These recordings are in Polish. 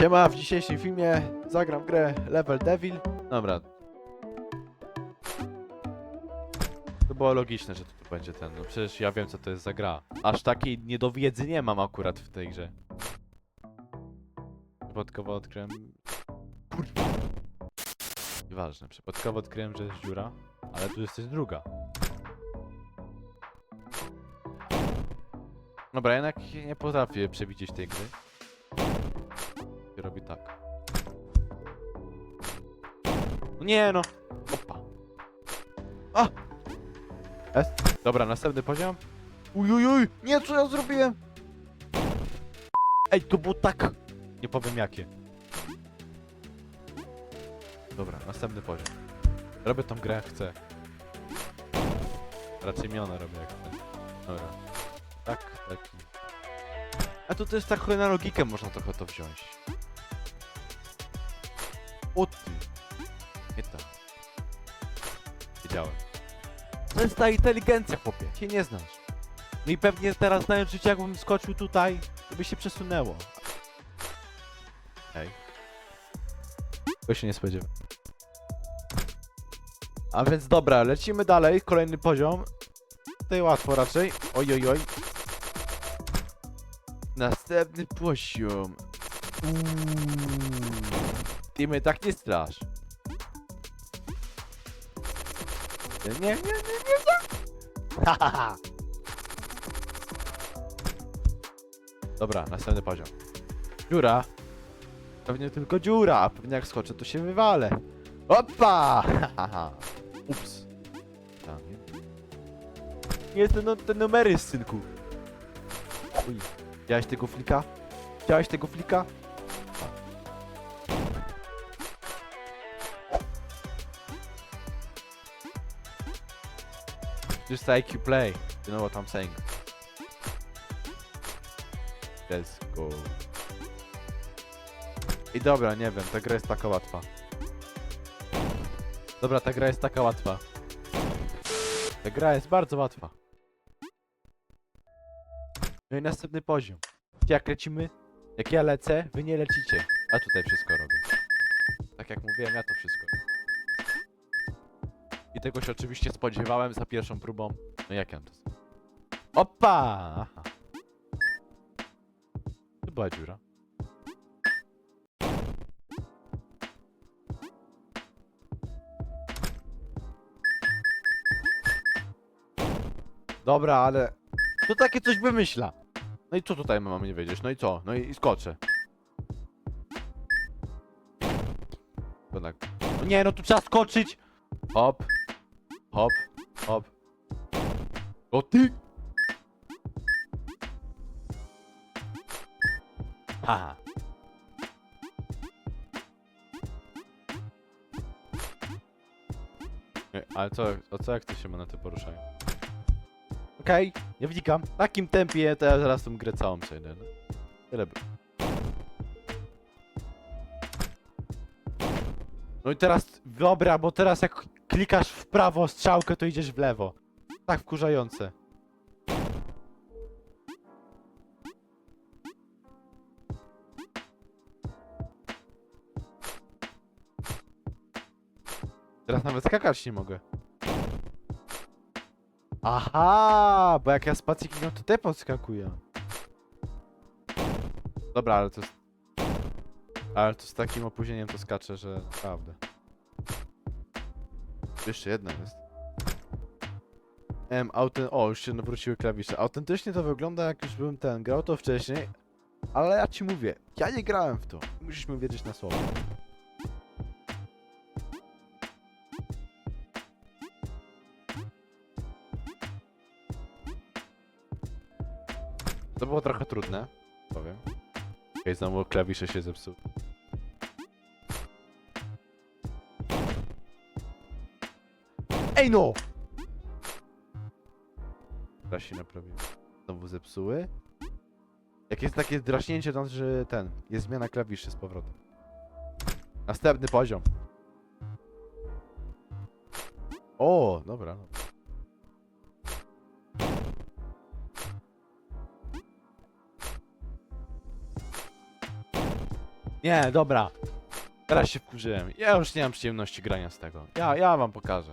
Siema, w dzisiejszym filmie zagram grę Level Devil. Dobra. To było logiczne, że to tu będzie ten, no przecież ja wiem co to jest za gra. Aż takiej niedowiedzy nie mam akurat w tej grze. Przypadkowo odkryłem... Kurwa. Nieważne, przypadkowo odkryłem, że jest dziura, ale tu jest druga. Dobra, jednak nie potrafię przewidzieć tej gry. No nie no! Opa. A! Jest. Dobra, następny poziom. Ujujuj! Nie, co ja zrobiłem? Ej, to było tak... Nie powiem jakie. Dobra, następny poziom. Robię tą grę jak chcę. Raczej mionę robię jak chcę. Dobra. Tak, taki. A to też tak na logikę można trochę to wziąć. O ty. Wiedziałem. To jest ta inteligencja, chłopie. Cię nie znasz. No i pewnie teraz znając życie, jakbym skoczył tutaj, to by się przesunęło. Ej. Tego się nie spodziewam. A więc dobra, lecimy dalej. Kolejny poziom. Tutaj łatwo raczej. Oj, oj, oj. Następny poziom. Uuu. Ty mnie tak nie strasz. Nie, nie, nie, nie, nie, nie. Ha, ha, ha. Dobra, następny poziom. Dziura. Pewnie tylko dziura, a pewnie jak skoczę to się wywalę. Opa! Ha, ha, ha. Ups. Tam, nie? Nie, te, no, te numery, synku. Uj. Widziałeś tego flika? Widziałeś tego flika? Just like you play. You know what I'm saying. Let's go. I dobra, nie wiem, ta gra jest taka łatwa. Dobra, ta gra jest taka łatwa. Ta gra jest bardzo łatwa. No i następny poziom. Jak lecimy? Jak ja lecę, wy nie lecicie. A tutaj wszystko robię. Tak jak mówiłem, ja to wszystko. Tego się oczywiście spodziewałem za pierwszą próbą. No jak ja to zrobić? Opa! Aha. Tu była dziura. Dobra, ale... To takie coś wymyśla. No i co tutaj mamy nie wiedzieć? No i co? No i, i skoczę. No nie, no tu trzeba skoczyć! Hop. Hop. Hop. O ty! Haha. Nie, Ale co, o co jak to się monety poruszają? Okej, nie wnikam. W takim tempie to ja zaraz tą grę całą przejdę. No. Tyle by. No i teraz, dobra, bo teraz jak klikasz w prawo strzałkę, to idziesz w lewo. Tak wkurzające. Teraz nawet skakać nie mogę. Aha, bo jak ja spację to te podskakuję. Dobra, ale to. Ale to z takim opóźnieniem to skacze, że naprawdę. Jeszcze jedna jest. Em, auten... O, już się nawróciły klawisze. Autentycznie to wygląda jak już byłem ten, grał to wcześniej. Ale ja ci mówię, ja nie grałem w to. Musisz mi wierzyć na słowo. To było trochę trudne, powiem. Okej, znowu klawisze się zepsuły. Ej no! Teraz się naprawiłem. Znowu zepsuły. Jak jest takie draśnięcie, to znaczy, że ten, jest zmiana klawiszy z powrotem. Następny poziom. O, dobra. Nie, dobra. Teraz się wkurzyłem. Ja już nie mam przyjemności grania z tego. Ja, ja wam pokażę.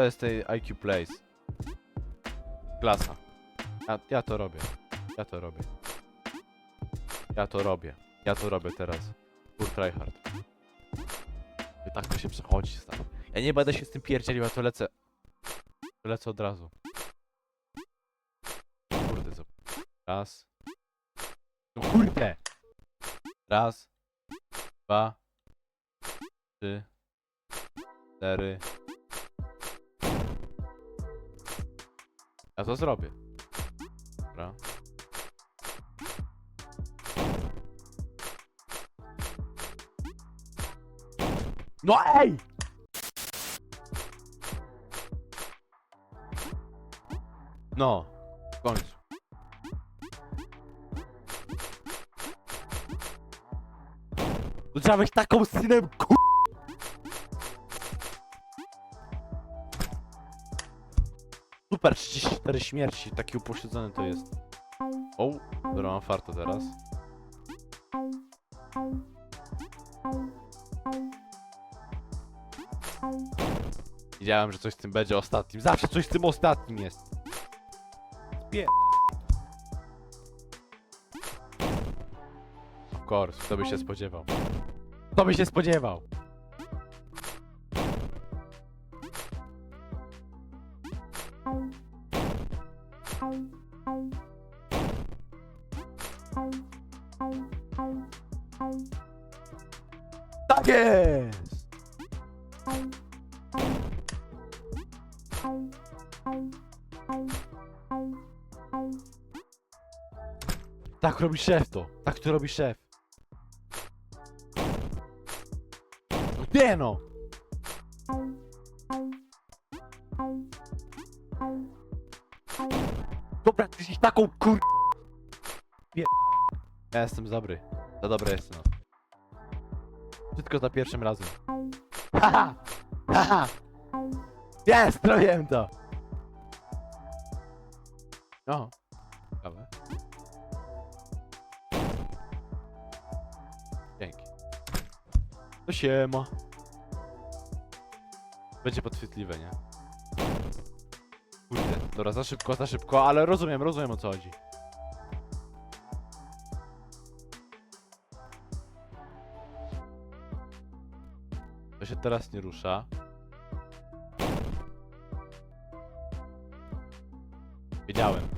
To jest tej IQ Place. Klasa. Ja, ja to robię. Ja to robię. Ja to robię. Ja to robię teraz. Pur tryhard. I tak to się przechodzi stary. Ja nie będę się z tym pierdzielił, ja to lecę. To lecę od razu. Kurde, co? Raz. No kurde! Raz. Dwa. Trzy. Cztery. Ja to zrobię. Dobra. No ej! No, w końcu. To trzeba być taką synem. Super, 34 śmierci, taki upośledzony to jest. O, dobra, mam farto teraz. Wiedziałem, że coś z tym będzie ostatnim. Zawsze coś z tym ostatnim jest. Spie... Of course, kto by się spodziewał. Kto by się spodziewał? Tak jest! Tak robi szef to. Tak to robi szef. Nie no! Jesteś taką kur... Pier... Ja jestem dobry. Za dobry jestem. Tylko za pierwszym razem. Haha! Haha! Jest! Zrobiłem to! No. Ciekawe. Dzięki. To siema. Będzie podchwytliwe, nie? Dobra, za szybko, za szybko, ale rozumiem, rozumiem o co chodzi. To się teraz nie rusza. Wiedziałem.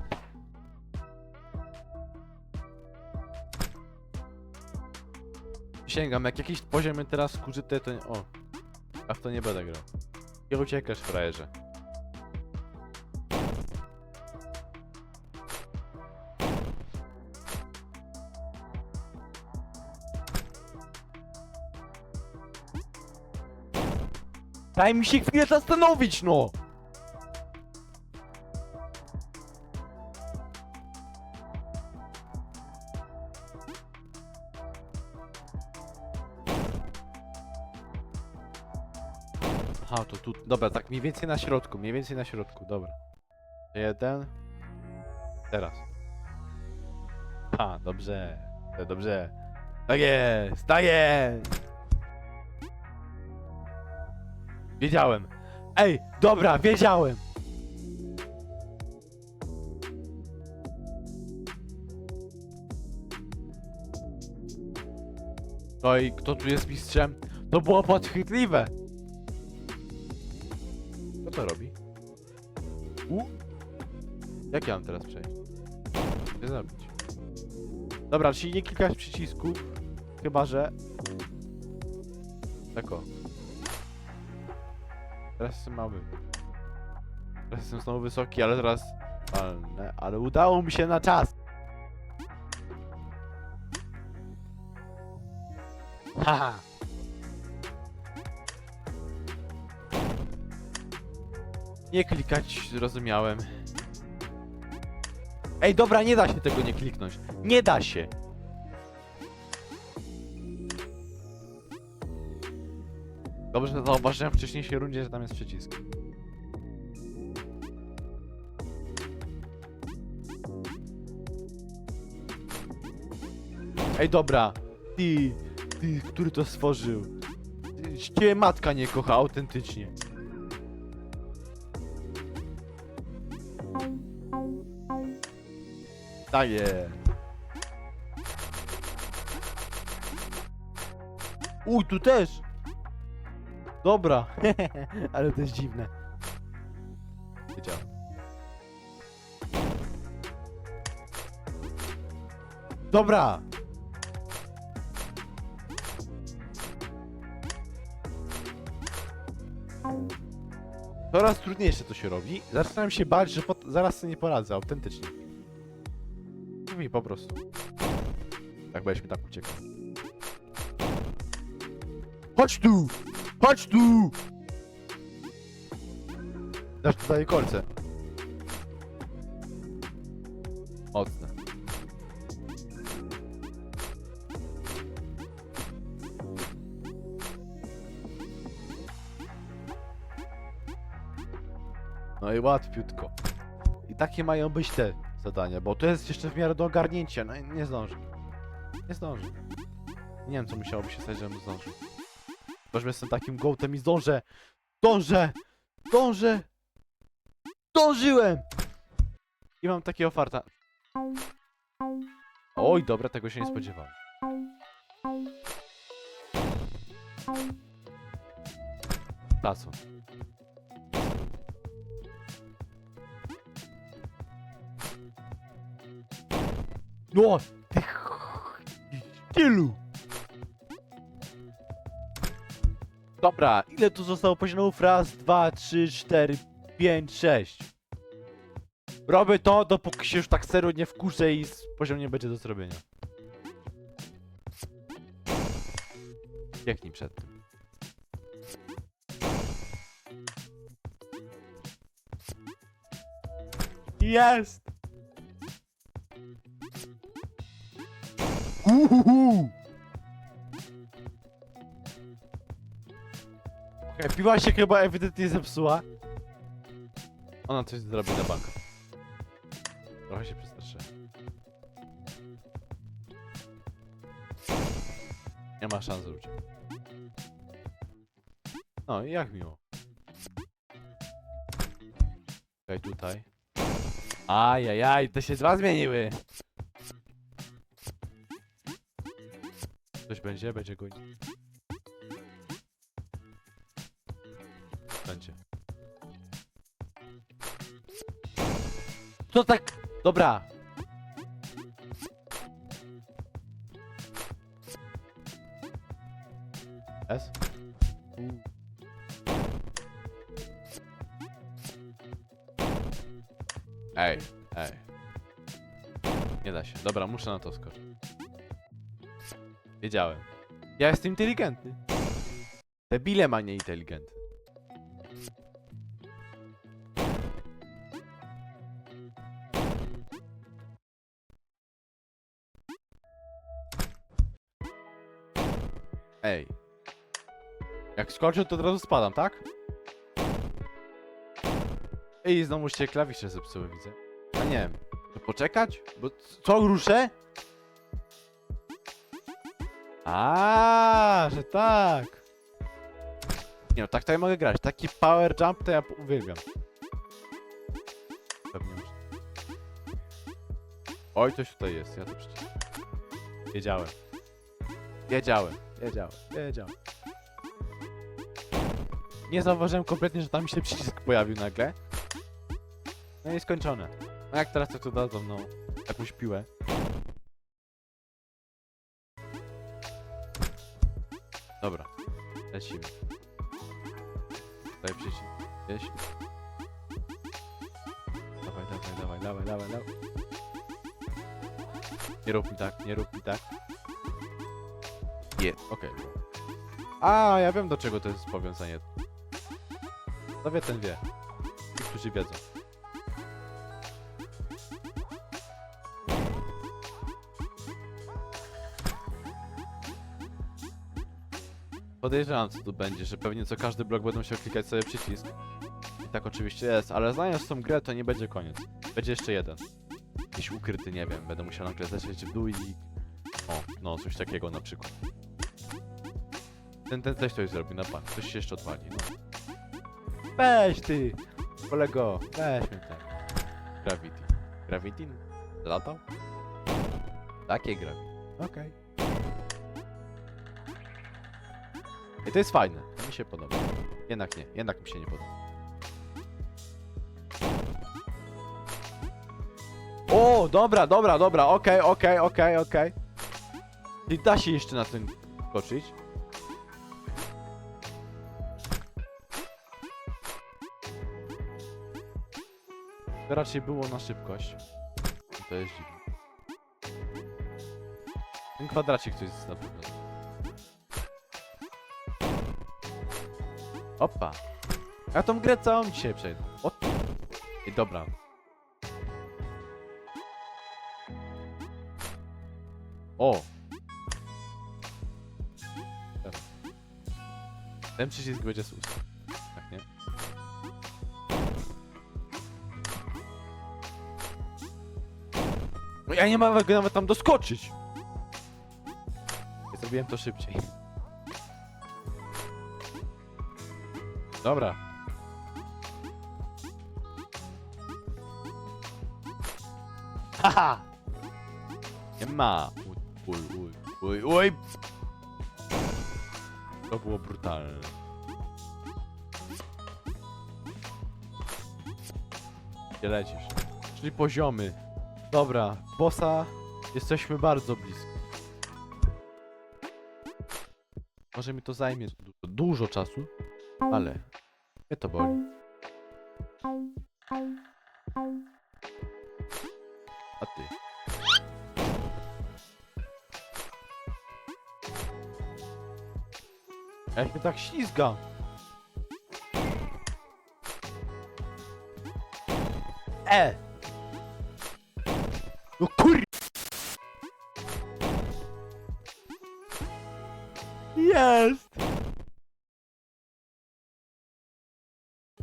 Sięgam, jak jakiś poziom mnie teraz skurzyte, to. O. A w to nie będę grał. Nie uciekasz, frajerze. Daj mi się chwilę zastanowić, no! Aha, to tu, dobra, tak mniej więcej na środku, mniej więcej na środku, dobra. Jeden. Teraz. Ha, dobrze, dobrze. Tak jest, tak jest! Wiedziałem. Ej, dobra, wiedziałem! No i kto tu jest mistrzem? To było podchwytliwe! Co to robi? U? Jak ja mam teraz przejść? Nie zrobić. Dobra, czyli nie klikać przycisków, chyba że... Tak o. Teraz jestem mały. Teraz jestem znowu wysoki, ale teraz... Ale, ale udało mi się na czas! Haha! Nie klikać, zrozumiałem. Ej, dobra, nie da się tego nie kliknąć. Nie da się! Dobrze, że zauważyłem w wcześniejszej rundzie, że tam jest przycisk. Ej, dobra. Ty. Ty, który to stworzył? Cię matka nie kocha autentycznie. Daję. Uj, tu też. Dobra, ale to jest dziwne. Wiedziałem. Dobra. Coraz trudniejsze to się robi. Zaczynam się bać, że pot- zaraz sobie nie poradzę, autentycznie. Mówi po prostu. Tak mi tak uciekał. Chodź tu! Chodź tu! Dasz tutaj kolce. Mocne. No i łatwiutko. I takie mają być te zadania, bo to jest jeszcze w miarę do ogarnięcia. No i nie zdążę. Nie zdążę. Nie wiem, co musiałoby się stać, żebym zdążył. Że jestem takim gołtem i zdążę. Dążę! Dążę! Dążyłem! I mam takiego farta. Oj, dobra, tego się nie spodziewałem. Taco. No! Ty Tylu! Dobra, ile tu zostało poziomów? Raz, dwa, trzy, cztery, pięć, sześć. Robię to, dopóki się już tak serio nie wkurzę i poziom nie będzie do zrobienia. Biegnij przed tym. Jest! Uhuhu! Okej, piła się chyba ewidentnie zepsuła. Ona coś zrobi na bank. Trochę się przestraszyłem. Nie ma szans uciec. No i jak miło. Okej, tutaj. Ajajaj, te się dwa zmieniły. Coś będzie? Będzie go... Co tak? Dobra. S? Ej, ej. Nie da się. Dobra, muszę na to skoczyć. Wiedziałem. Ja jestem inteligentny. Debile ma nie inteligentny. Jak skoczę, to od razu spadam, tak? Ej, znowu się klawisze zepsuły, widzę. A nie wiem. To poczekać? Bo co, ruszę? A, że tak. Nie no, tak to ja mogę grać. Taki power jump to ja uwielbiam. Pewnie już. Oj, coś tutaj jest, ja to przecież. Wiedziałem. Wiedziałem, wiedziałem, wiedziałem. Nie zauważyłem kompletnie, że tam się przycisk pojawił nagle. No i skończone. No jak teraz to tu dadzą, no, jakąś piłę. Dobra, lecimy. Tutaj przycisk. Gdzieś. Dawaj, dawaj, dawaj, dawaj, dawaj, dawaj. Nie rób mi tak, nie rób mi tak. Jest, okej. A, ja wiem do czego to jest powiązanie. Kto wie, ten wie. Ci, którzy wiedzą. Podejrzewam, co tu będzie, że pewnie co każdy blok będą się klikać sobie przycisk. I tak oczywiście jest, ale znając tą grę, to nie będzie koniec. Będzie jeszcze jeden. Jakiś ukryty, nie wiem, będę musiał nagle zlecieć w dół i... O, no, coś takiego na przykład. Ten, ten też coś zrobi na pan. Coś się jeszcze odwali, no. Weź ty! Kolego, weź mnie ten. Gravity. Gravity? Latał? Takie gravity. Okej. I to jest fajne. To mi się podoba. Jednak nie, jednak mi się nie podoba. O, dobra, dobra, dobra, okej, okej, okej, okej. I da się jeszcze na tym skoczyć. Raczej było na szybkość. I To jest dziwne. Ten kwadracik to jest na pewno. Opa. Ja tą grę całą dzisiaj przejdę. O. I dobra. O! Ten przycisk będzie z usta. Ja nie mam jak nawet tam doskoczyć! Zrobiłem to szybciej. Dobra. Haha! Nie ma! Uj, uj, uj, uj! To było brutalne. Gdzie lecisz? Czyli poziomy. Dobra, bossa jesteśmy bardzo blisko. Może mi to zajmie du dużo czasu, ale mnie to boli. A ty? Jak mnie tak ślizga? E!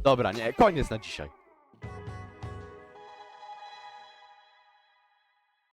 Dobra, nie, koniec na dzisiaj.